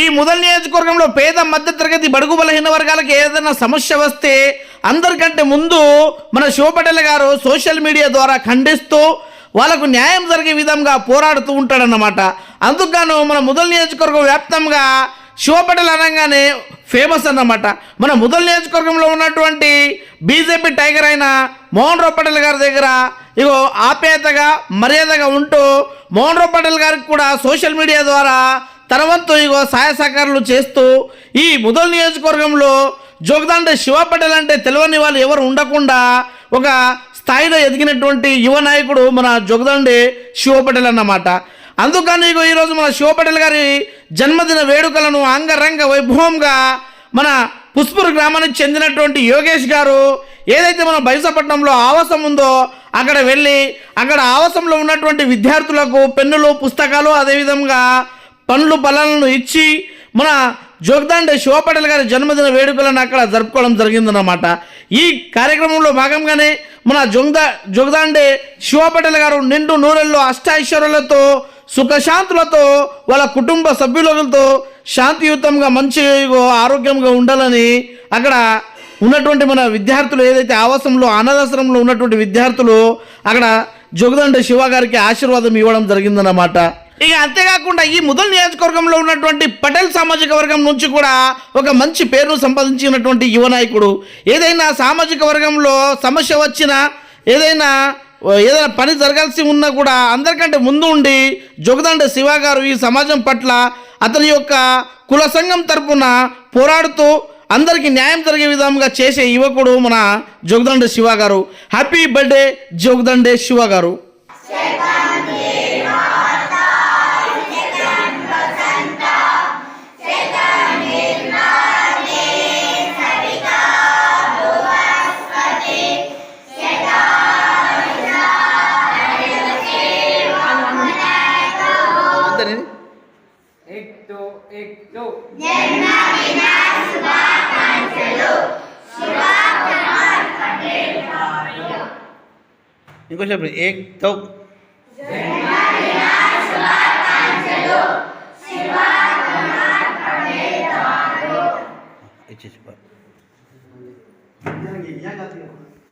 ఈ ముదల్ నియోజకవర్గంలో పేద మధ్యతరగతి బడుగు బలహీన వర్గాలకు ఏదైనా సమస్య వస్తే అందరికంటే ముందు మన శివపటేల్ గారు సోషల్ మీడియా ద్వారా ఖండిస్తూ వాళ్ళకు న్యాయం జరిగే విధంగా పోరాడుతూ ఉంటాడన్నమాట. అందుకు మన ముదల్ నియోజకవర్గం వ్యాప్తంగా శివపటేల్ అనగానే ఫేమస్ అన్నమాట. మన ముదల్ నియోజకవర్గంలో ఉన్నటువంటి బీజేపీ టైగర్ అయిన మోహన్ రావు పటేల్ గారి దగ్గర ఇగో ఆప్యాయతగా మర్యాదగా ఉంటూ మోహన్ రావు పటేల్ గారికి కూడా సోషల్ మీడియా ద్వారా తర్వాత ఇగో సహాయ సహకారాలు చేస్తూ ఈ ముదల్ నియోజకవర్గంలో జోగదాండ శివ పటేల్ అంటే తెలియని వాళ్ళు ఎవరు ఉండకుండా ఒక స్థాయిలో ఎదిగినటువంటి యువ నాయకుడు మన జోగదాండే శివ పటేల్ అన్నమాట. అందుకని ఇగో ఈరోజు మన శివ పటేల్ గారి జన్మదిన వేడుకలను అంగరంగ వైభవంగా మన పుష్పూర్ గ్రామానికి చెందినటువంటి యోగేష్ గారు ఏదైతే మన బైసపట్నంలో ఆవాసం ఉందో అక్కడ వెళ్ళి అక్కడ ఆవాసంలో ఉన్నటువంటి విద్యార్థులకు పెన్నులు పుస్తకాలు అదేవిధంగా పండ్లు ఫలాలను ఇచ్చి మన జోగదాండే శివపటేల్ గారి జన్మదిన వేడుకలను అక్కడ జరుపుకోవడం జరిగిందన్నమాట. ఈ కార్యక్రమంలో భాగంగానే మన జొంగదా జోగదాండే శివపటేల్ గారు నిండు నూనెల్లో అష్టాశ్వరులతో సుఖశాంతులతో వాళ్ళ కుటుంబ సభ్యులతో శాంతియుతంగా మంచి ఆరోగ్యంగా ఉండాలని అక్కడ ఉన్నటువంటి మన విద్యార్థులు ఏదైతే ఆవాసంలో అనాథాశ్రమంలో ఉన్నటువంటి విద్యార్థులు అక్కడ జోగదండ శివ గారికి ఆశీర్వాదం ఇవ్వడం జరిగిందన్నమాట. ఇక అంతేకాకుండా ఈ ముదల్ నియోజకవర్గంలో ఉన్నటువంటి పటేల్ సామాజిక వర్గం నుంచి కూడా ఒక మంచి పేరును సంపాదించినటువంటి యువ నాయకుడు. ఏదైనా సామాజిక వర్గంలో సమస్య వచ్చినా ఏదైనా ఏదైనా పని జరగాల్సి ఉన్నా కూడా అందరికంటే ముందు ఉండి జోగదండ శివ గారు ఈ సమాజం పట్ల అతని యొక్క కుల సంఘం తరపున పోరాడుతూ అందరికీ న్యాయం జరిగే విధంగా చేసే యువకుడు మన జోగదండ శివ గారు. హ్యాపీ బర్త్డే జోగదండే శివ గారు. Banten ini? Iktu iktu. Jena bina subakan selu. Subakan arkadir toriyo. Ini kok siapa? Iktu. Jena bina subakan selu. Subakan arkadir toriyo. Itu sebab. Yang gini ya katanya.